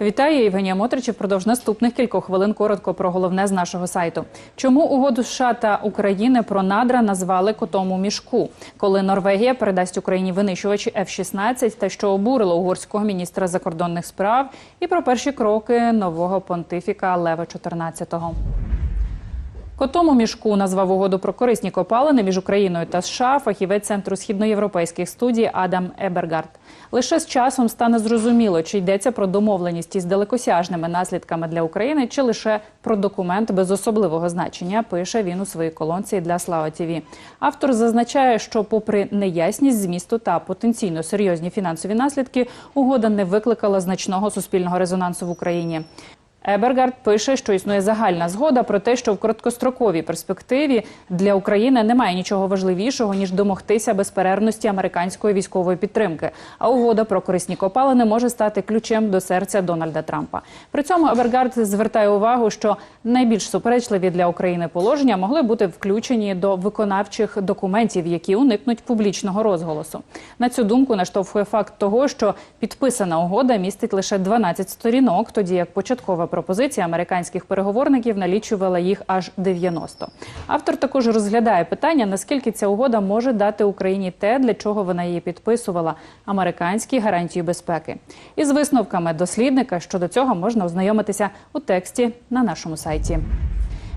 Вітаю, Євгенія Мотрич. Продовж наступних кількох хвилин коротко про головне з нашого сайту. Чому угоду США та України про надра назвали котом у мішку, коли Норвегія передасть Україні винищувачі F-16 та що обурило угорського міністра закордонних справ, і про перші кроки нового понтифіка Лева 14-го. Котом у мішку назвав угоду про корисні копалини між Україною та США фахівець центру східноєвропейських студій Адам Ебергард. Лише з часом стане зрозуміло, чи йдеться про домовленість із далекосяжними наслідками для України, чи лише про документ без особливого значення. Пише він у своїй колонці для Слава ТІВІ. Автор зазначає, що, попри неясність змісту та потенційно серйозні фінансові наслідки, угода не викликала значного суспільного резонансу в Україні. Ебергард пише, що існує загальна згода про те, що в короткостроковій перспективі для України немає нічого важливішого ніж домогтися безперервності американської військової підтримки. А угода про корисні копалини може стати ключем до серця Дональда Трампа. При цьому Ебергард звертає увагу, що найбільш суперечливі для України положення могли бути включені до виконавчих документів, які уникнуть публічного розголосу. На цю думку наштовхує факт того, що підписана угода містить лише 12 сторінок, тоді як початкова пропозиція американських переговорників налічувала їх аж 90. Автор також розглядає питання, наскільки ця угода може дати Україні те, для чого вона її підписувала американські гарантії безпеки. Із висновками дослідника щодо цього можна ознайомитися у тексті на нашому сайті.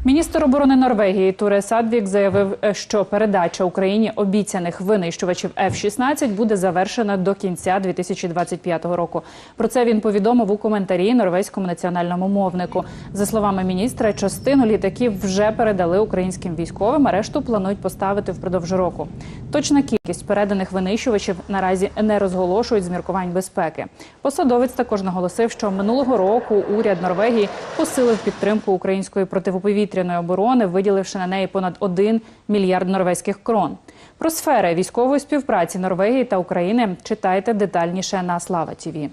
Міністр оборони Норвегії Туре Садвік заявив, що передача Україні обіцяних винищувачів F-16 буде завершена до кінця 2025 року. Про це він повідомив у коментарі норвезькому національному мовнику. За словами міністра, частину літаків вже передали українським військовим, а решту планують поставити впродовж року. Точна кількість переданих винищувачів наразі не розголошують з міркувань безпеки. Посадовець також наголосив, що минулого року уряд Норвегії посилив підтримку української протиповітряної оборони, виділивши на неї понад 1 мільярд норвезьких крон. Про сфери військової співпраці Норвегії та України читайте детальніше на Слава Тіві.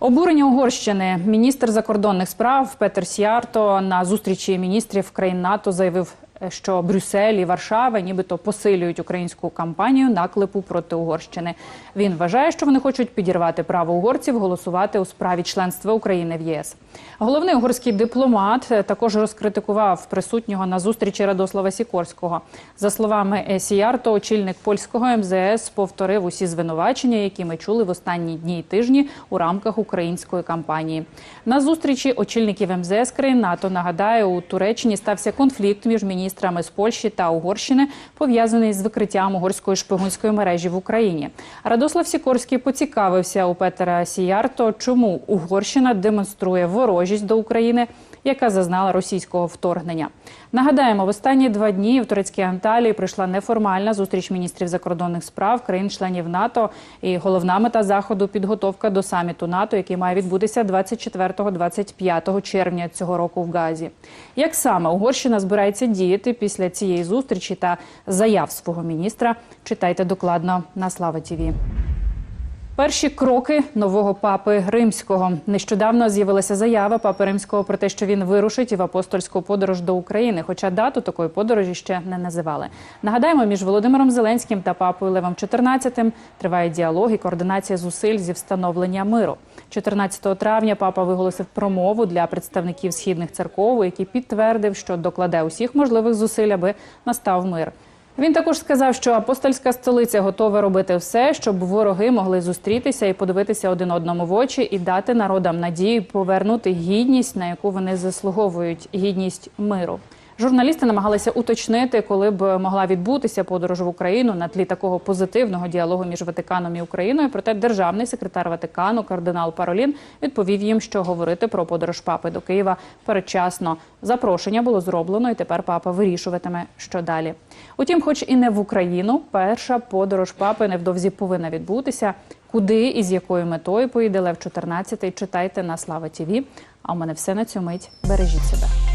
Обурення Угорщини міністр закордонних справ Петер Сіарто на зустрічі міністрів країн НАТО заявив, що Брюссель і Варшава нібито посилюють українську кампанію наклепу проти Угорщини. Він вважає, що вони хочуть підірвати право угорців голосувати у справі членства України в ЄС. Головний угорський дипломат також розкритикував присутнього на зустрічі Радослава Сікорського. За словами Сіярто, очільник польського МЗС повторив усі звинувачення, які ми чули в останні дні і тижні у рамках української кампанії. На зустрічі очільників МЗС країн НАТО нагадаю, у Туреччині стався конфлікт між міністрами з Польщі та Угорщини, пов'язаний з викриттям угорської шпигунської мережі в Україні. Радослав Сікорський поцікавився у Петера Сіярто, чому Угорщина демонструє ворожість до України, яка зазнала російського вторгнення. Нагадаємо, в останні два дні в турецькій Анталії прийшла неформальна зустріч міністрів закордонних справ країн-членів НАТО. І головна мета заходу підготовка до саміту НАТО, який має відбутися 24-25 червня цього року в Газі. Як саме Угорщина збирається діяти після цієї зустрічі та заяв свого міністра? Читайте докладно на Слава Тіві. Перші кроки нового папи римського нещодавно з'явилася заява папи римського про те, що він вирушить в апостольську подорож до України. Хоча дату такої подорожі ще не називали. Нагадаємо, між Володимиром Зеленським та папою Левом XIV триває діалог і координація зусиль зі встановлення миру. 14 травня папа виголосив промову для представників східних церков, у якій підтвердив, що докладе усіх можливих зусиль, аби настав мир. Він також сказав, що апостольська столиця готова робити все, щоб вороги могли зустрітися і подивитися один одному в очі, і дати народам надію повернути гідність, на яку вони заслуговують гідність миру. Журналісти намагалися уточнити, коли б могла відбутися подорож в Україну на тлі такого позитивного діалогу між Ватиканом і Україною. Проте державний секретар Ватикану кардинал Паролін відповів їм, що говорити про подорож папи до Києва передчасно. Запрошення було зроблено, і тепер папа вирішуватиме, що далі. Утім, хоч і не в Україну, перша подорож папи невдовзі повинна відбутися. Куди і з якою метою поїде Лев 14 читайте на Слава Тіві. А у мене все на цю мить. Бережіть себе.